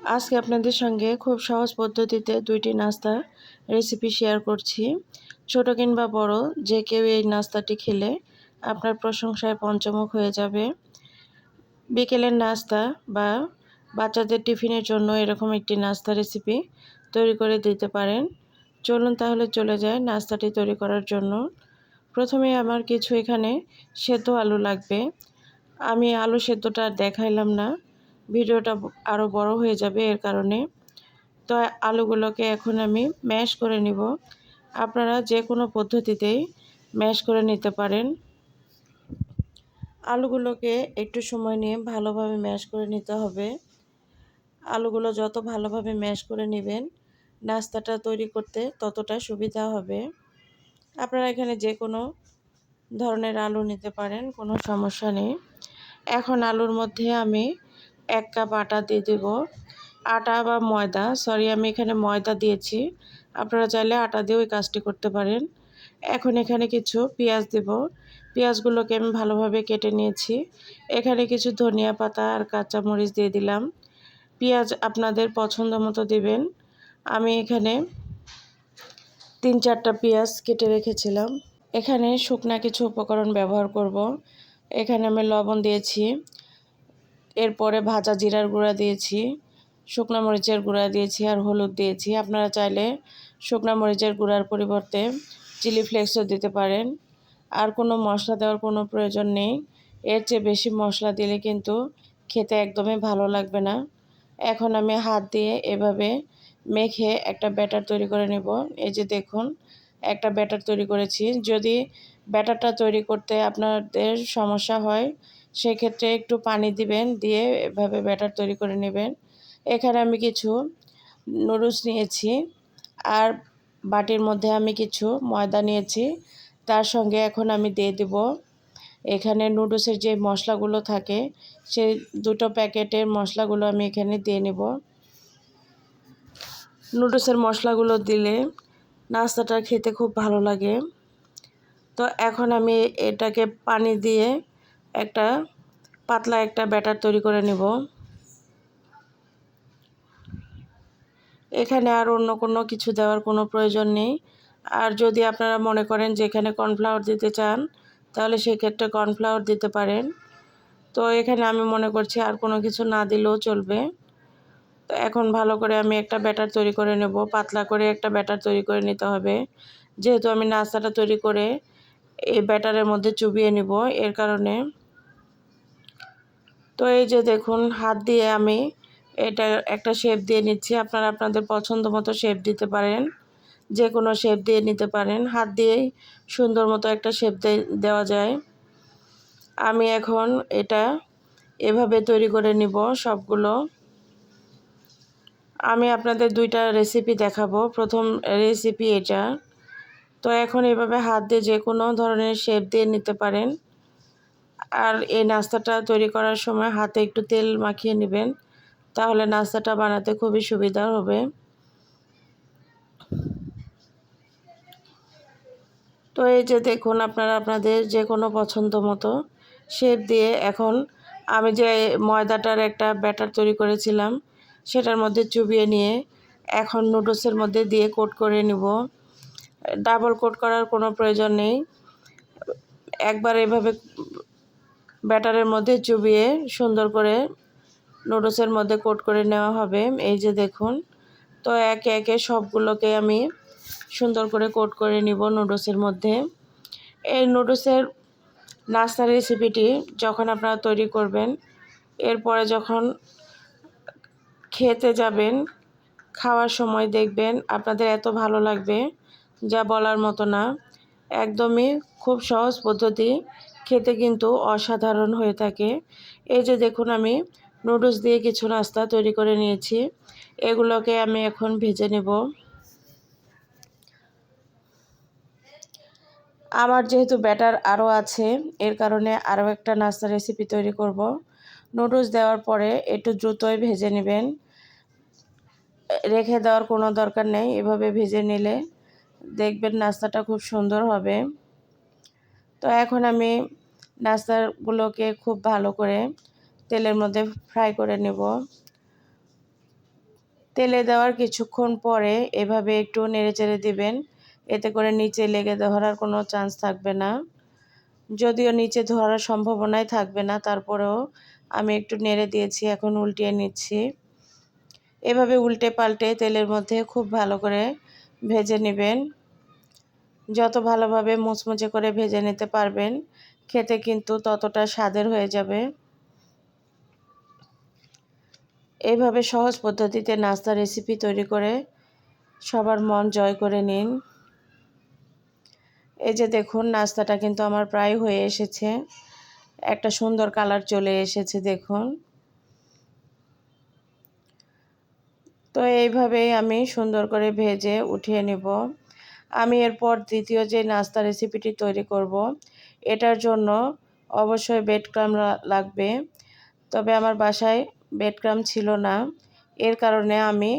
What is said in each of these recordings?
আজকে আপনাদের সঙ্গে খুব সহজ পদ্ধতিতে দুইটি নাস্তা রেসিপি শেয়ার করছি। ছোট কিংবা বড়, যে কেউ এই নাস্তাটি খেলে আপনার প্রশংসায় পঞ্চমুখ হয়ে যাবে। বিকেলের নাস্তা বা বাচ্চাদের টিফিনের জন্য এরকম একটি নাস্তা রেসিপি তৈরি করে দিতে পারেন। চলুন তাহলে চলে যায় নাস্তাটি তৈরি করার জন্য। প্রথমে আমার কিছু এখানে সেদ্ধ আলু লাগবে। আমি আলু সেদ্ধটা দেখাইলাম না। ভিডিওটা আরও বড় হয়ে যাবে এর কারণে। তো আলুগুলোকে এখন আমি ম্যাশ করে নিব। আপনারা যে কোনো পদ্ধতিতেই ম্যাশ করে নিতে পারেন। আলুগুলোকে একটু সময় নিয়ে ভালোভাবে ম্যাশ করে নিতে হবে। আলুগুলো যত ভালোভাবে ম্যাশ করে নেবেন, নাস্তাটা তৈরি করতে ততটা সুবিধা হবে। আপনারা এখানে যে কোনো ধরনের আলু নিতে পারেন, কোনো সমস্যা নেই। এখন আলুর মধ্যে আমি এক কাপ আটা দিয়ে দেব। আটা বা ময়দা সরি আমি এখানে ময়দা দিয়েছি। আপনারা চাইলে আটা দিয়েও এই কাজটি করতে পারেন। এখন এখানে কিছু পেঁয়াজ দেব। পেঁয়াজগুলোকে আমি ভালোভাবে কেটে নিয়েছি। এখানে কিছু ধনিয়া পাতা আর কাঁচামরিচ দিয়ে দিলাম। পেঁয়াজ আপনাদের পছন্দ মতো দেবেন। আমি এখানে তিন চারটা পেঁয়াজ কেটে রেখেছিলাম। এখানে শুকনা কিছু উপকরণ ব্যবহার করব। এখানে আমি লবণ দিয়েছি। এরপরে ভাজা জিরার গুঁড়া দিয়েছি, শুকনা মরিচের গুঁড়া দিয়েছি আর হলুদ দিয়েছি। আপনারা চাইলে শুকনা মরিচের গুঁড়ার পরিবর্তে চিলি ফ্লেক্সও দিতে পারেন। আর কোনো মশলা দেওয়ার কোনো প্রয়োজন নেই। এর চেয়ে বেশি মশলা দিলে কিন্তু খেতে একদমই ভালো লাগবে না। এখন আমি হাত দিয়ে এভাবে মেখে একটা ব্যাটার তৈরি করে নেব। এই যে দেখুন, একটা ব্যাটার তৈরি করেছি। যদি ব্যাটারটা তৈরি করতে আপনাদের সমস্যা হয়, সেক্ষেত্রে একটু পানি দিবেন, দিয়ে এভাবে ব্যাটার তৈরি করে নেবেন। এখানে আমি কিছু নুডলস নিয়েছি, আর বাটির মধ্যে আমি কিছু ময়দা নিয়েছি। তার সঙ্গে এখন আমি দিয়ে দেব এখানে নুডলসের যে মশলাগুলো থাকে সেই দুটো প্যাকেটের মশলাগুলো আমি এখানে দিয়ে নেব। নুডলসের মশলাগুলো দিলে নাস্তাটা খেতে খুব ভালো লাগে। তো এখন আমি এটাকে পানি দিয়ে একটা পাতলা একটা ব্যাটার তৈরি করে নেব। এখানে আর অন্য কোনো কিছু দেওয়ার কোনো প্রয়োজন নেই। আর যদি আপনারা মনে করেন যে এখানে কর্নফ্লাওয়ার দিতে চান, তাহলে সেক্ষেত্রে কর্নফ্লাওয়ার দিতে পারেন। তো এখানে আমি মনে করছি আর কোনো কিছু না দিলেও চলবে। তো এখন ভালো করে আমি একটা ব্যাটার তৈরি করে নেব। পাতলা করে একটা ব্যাটার তৈরি করে নিতে হবে। যেহেতু আমি নাস্তাটা তৈরি করে এই ব্যাটারের মধ্যে চুবিয়ে নিব, এর কারণে। তো এই যে দেখুন, হাত দিয়ে আমি এটা একটা শেপ দিয়ে নিচ্ছি। আপনারা আপনাদের পছন্দ মতো শেপ দিতে পারেন যে কোনো শেপ দিয়ে নিতে পারেন। হাত দিয়েই সুন্দর মতো একটা শেপ দেওয়া যায়। আমি এখন এটা এভাবে তৈরি করে নিব সবগুলো। আমি আপনাদের দুইটা রেসিপি দেখাবো। প্রথম রেসিপি এটা। তো এখন এভাবে হাত দিয়ে যে কোনো ধরনের শেপ দিয়ে নিতে পারেন। আর এই নাস্তাটা তৈরি করার সময় হাতে একটু তেল মাখিয়ে নেবেন, তাহলে নাস্তাটা বানাতে খুবই সুবিধা হবে। তো এই যে দেখুন, আপনারা আপনাদের যে কোনো পছন্দ মতো শেপ দিয়ে এখন আমি যে ময়দাটার একটা ব্যাটার তৈরি করেছিলাম, সেটার মধ্যে চুবিয়ে নিয়ে এখন নুডলসের মধ্যে দিয়ে কোট করে নিব। ডাবল কোট করার কোনো প্রয়োজন নেই। একবার এভাবে ব্যাটারের মধ্যে চুবিয়ে সুন্দর করে নুডলসের মধ্যে কোট করে নেওয়া হবে। এই যে দেখুন, তো একে একে সবগুলোকে আমি সুন্দর করে কোট করে নিব নুডলসের মধ্যে। এই নুডলসের নাস্তা রেসিপিটি যখন আপনারা তৈরি করবেন, এরপরে যখন খেতে যাবেন, খাওয়ার সময় দেখবেন আপনাদের এত ভালো লাগবে। যা বলার মতো না। একদমই খুব সহজ পদ্ধতি, খেতে কিন্তু অসাধারণ হয়ে থাকে। এই যে দেখুন আমি, নুডলস দিয়ে কিছু নাস্তা তৈরি করে নিয়েছি। এগুলোকে আমি এখন ভেজে নেব। আমার যেহেতু ব্যাটার আরও আছে, এর কারণে আরও একটা নাস্তা রেসিপি তৈরি করব। নুডলস দেওয়ার পরে একটু দ্রুতই ভেজে নেবেন। রেখে দেওয়ার কোনো দরকার নেই, এভাবে ভেজে নিলে দেখবেন নাস্তাটা খুব সুন্দর হবে। তো এখন আমি নাস্তাগুলোকে খুব ভালো করে তেলের মধ্যে ফ্রাই করে নেব। তেলে দেওয়ার কিছুক্ষণ পরে এভাবে একটু নেড়েচেড়ে দিবেন, এতে করে নিচে লেগে ধরার কোনো চান্স থাকবে না। যদিও নিচে ধরার সম্ভাবনাই থাকবে না, তারপরেও আমি একটু নেড়ে দিয়েছি, এখন উল্টিয়ে নিচ্ছি। এভাবে উল্টে পাল্টে তেলের মধ্যে খুব ভালো করে ভেজে নেবেন। যত ভালোভাবে মুচমুচে করে ভেজে নিতে পারবেন, খেতে কিন্তু ততটা স্বাদের হয়ে যাবে। এইভাবে সহজ পদ্ধতিতে নাস্তা রেসিপি তৈরি করে সবার মন জয় করে নিন। এই যে দেখুন, নাস্তাটা কিন্তু আমার প্রায় হয়ে এসেছে। একটা সুন্দর কালার চলে এসেছে, দেখুন। তো এইভাবেই আমি সুন্দর করে ভেজে উঠিয়ে নেব। আমি এরপর দ্বিতীয় যে নাস্তা রেসিপিটি তৈরি করব, এটার জন্য অবশ্যই বেড ক্রাম লাগবে। তবে আমার বাসায় বেডক্রাম ছিল না। এর কারণে আমি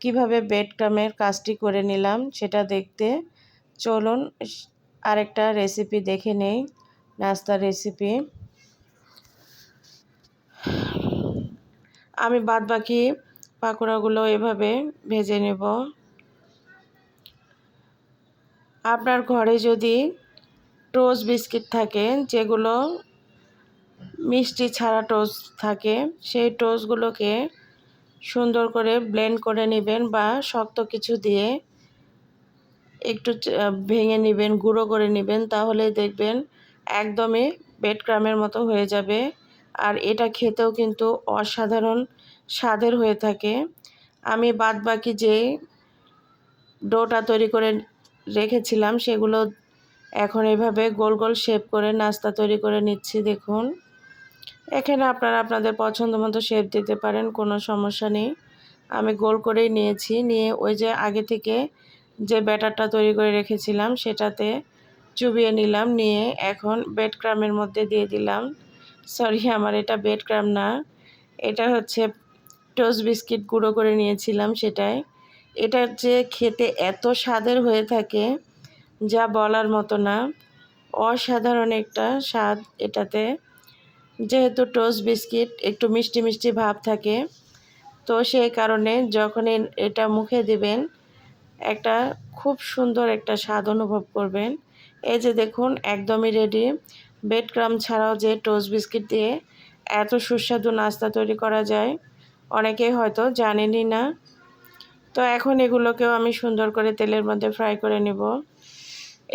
কীভাবে বেডক্রামের কাজটি করে নিলাম সেটা দেখতে চলুন আরেকটা রেসিপি দেখে নেই নাস্তার রেসিপি আমি বাদ বাকি পাকোড়াগুলো এভাবে ভেজে নেব। আপনার ঘরে যদি টোস্ট বিস্কিট থাকে, যেগুলো মিষ্টি ছাড়া টোস্ট থাকে, সেই টোস্টগুলোকে সুন্দর করে ব্লেন্ড করে নেবেন বা শক্ত কিছু দিয়ে একটু ভেঙে নেবেন, গুঁড়ো করে নেবেন, তাহলে দেখবেন একদমই বেড ক্রামের মতো হয়ে যাবে। আর এটা খেতেও কিন্তু অসাধারণ স্বাদের হয়ে থাকে। আমি বাদ বাকি যে ডোটা তৈরি করে রেখেছিলাম, সেগুলো এখন এভাবে গোল গোল শেপ করে নাস্তা তৈরি করে নিচ্ছি, দেখুন। এখানে আপনারা আপনাদের পছন্দ মতো শেপ দিতে পারেন, কোনো সমস্যা নেই। আমি গোল করেই নিয়েছি, নিয়ে ওই যে আগে থেকে যে ব্যাটারটা তৈরি করে রেখেছিলাম, সেটাতে চুবিয়ে নিলাম, নিয়ে এখন বেড ক্রামের মধ্যে দিয়ে দিলাম। সরি, আমার এটা বেড ক্রাম না। এটা হচ্ছে টোস্ট বিস্কিট গুঁড়ো করে নিয়েছিলাম সেটাই এটা যে খেতে এত স্বাদের হয়ে থাকে, যা বলার মতো না। অসাধারণ একটা স্বাদ এটাতে। যেহেতু টোস্ট বিস্কিট একটু মিষ্টি মিষ্টি ভাব থাকে, তো সেই কারণে যখন এটা মুখে দিবেন, একটা খুব সুন্দর একটা স্বাদ অনুভব করবেন। এই যে দেখুন, একদমই রেডি বেড ক্রাম ছাড়াও যে টোস্ট বিস্কিট দিয়ে এত সুস্বাদু নাস্তা তৈরি করা যায়, অনেকেই হয়তো জানেনই না। তো এখন এগুলোকেও আমি সুন্দর করে তেলের মধ্যে ফ্রাই করে নেব।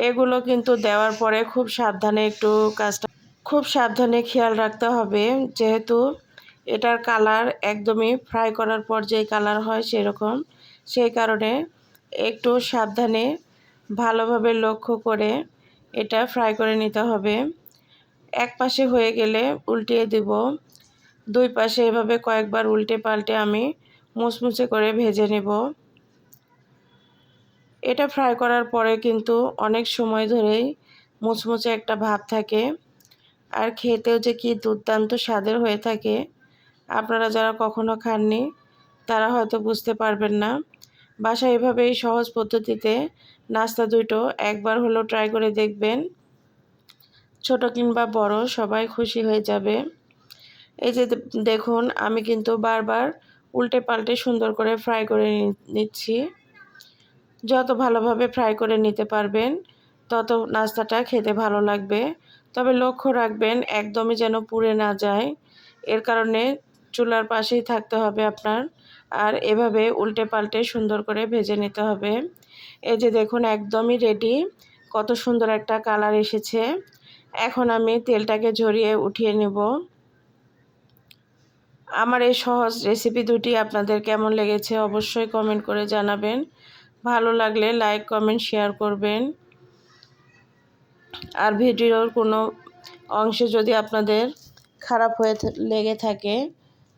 এগুলো কিন্তু দেওয়ার পরে খুব সাবধানে একটু কাজটা, খুব সাবধানে খেয়াল রাখতে হবে। যেহেতু এটার কালার একদমই ফ্রাই করার পর যেই কালার হয় সেরকম, সেই কারণে একটু সাবধানে ভালোভাবে লক্ষ্য করে এটা ফ্রাই করে নিতে হবে। এক পাশে হয়ে গেলে উল্টিয়ে দিব। দুই পাশে এভাবে কয়েকবার উল্টে পাল্টে আমি মুচমুচে করে ভেজে নেব। এটা ফ্রাই করার পরে কিন্তু অনেক সময় ধরেই মুচমুচে একটা ভাব থাকে। আর খেতেও যে কি দুর্দান্ত স্বাদের হয়ে থাকে, আপনারা যারা কখনো খাননি, তারা হয়তো বুঝতে পারবেন না। বাসায় এভাবেই সহজ পদ্ধতিতে নাস্তা দুটো একবার হলেও ট্রাই করে দেখবেন। ছোট কিংবা বড়, সবাই খুশি হয়ে যাবে। এই যে দেখুন, আমি কিন্তু বারবার উল্টে পাল্টে সুন্দর করে ফ্রাই করে নিচ্ছি। যত ভালোভাবে ফ্রাই করে নিতে পারবেন, তত নাস্তাটা খেতে ভালো লাগবে। তবে লক্ষ্য রাখবেন, একদমই যেন পুড়ে না যায়। এর কারণে চুলার পাশেই থাকতে হবে আপনার, আর এভাবে উল্টে পাল্টে সুন্দর করে ভেজে নিতে হবে। এই যে দেখুন, একদমই রেডি কত সুন্দর একটা কালার এসেছে। এখন আমি তেলটাকে ঝরিয়ে উঠিয়ে নেব। আমার এই সহজ রেসিপি দুটি আপনাদের কেমন লেগেছে অবশ্যই কমেন্ট করে জানাবেন। ভালো লাগলে লাইক কমেন্ট শেয়ার করবেন। আর ভিডিওর কোনো অংশে যদি আপনাদের খারাপ হয়ে লেগে থাকে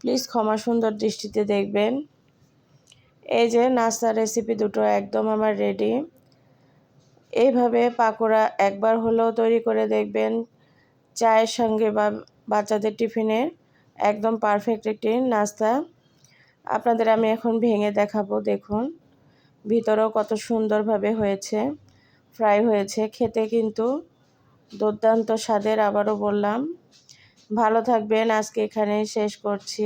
প্লিজ ক্ষমা সুন্দর দৃষ্টিতে দেখবেন। এই যে নাস্তার রেসিপি দুটো একদম আমার রেডি এইভাবে পাকোড়া একবার হলেও তৈরি করে দেখবেন চায়ের সঙ্গে বা বাচ্চাদের টিফিনে একদম পারফেক্ট একটি নাস্তা। আপনাদের আমি এখন ভেঙে দেখাবো, দেখুন। ভিতরেও কত সুন্দরভাবে হয়েছে ফ্রাই হয়েছে। খেতে কিন্তু দুর্দান্ত স্বাদের, আবারও বললাম। ভালো থাকবেন, আজকে এখানে শেষ করছি।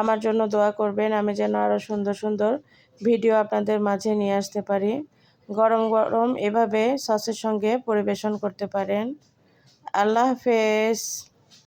আমার জন্য দোয়া করবেন, আমি যেন আরও সুন্দর সুন্দর ভিডিও আপনাদের মাঝে নিয়ে আসতে পারি। গরম গরম এভাবে সসের সঙ্গে পরিবেশন করতে পারেন। আল্লাহ হাফেজ।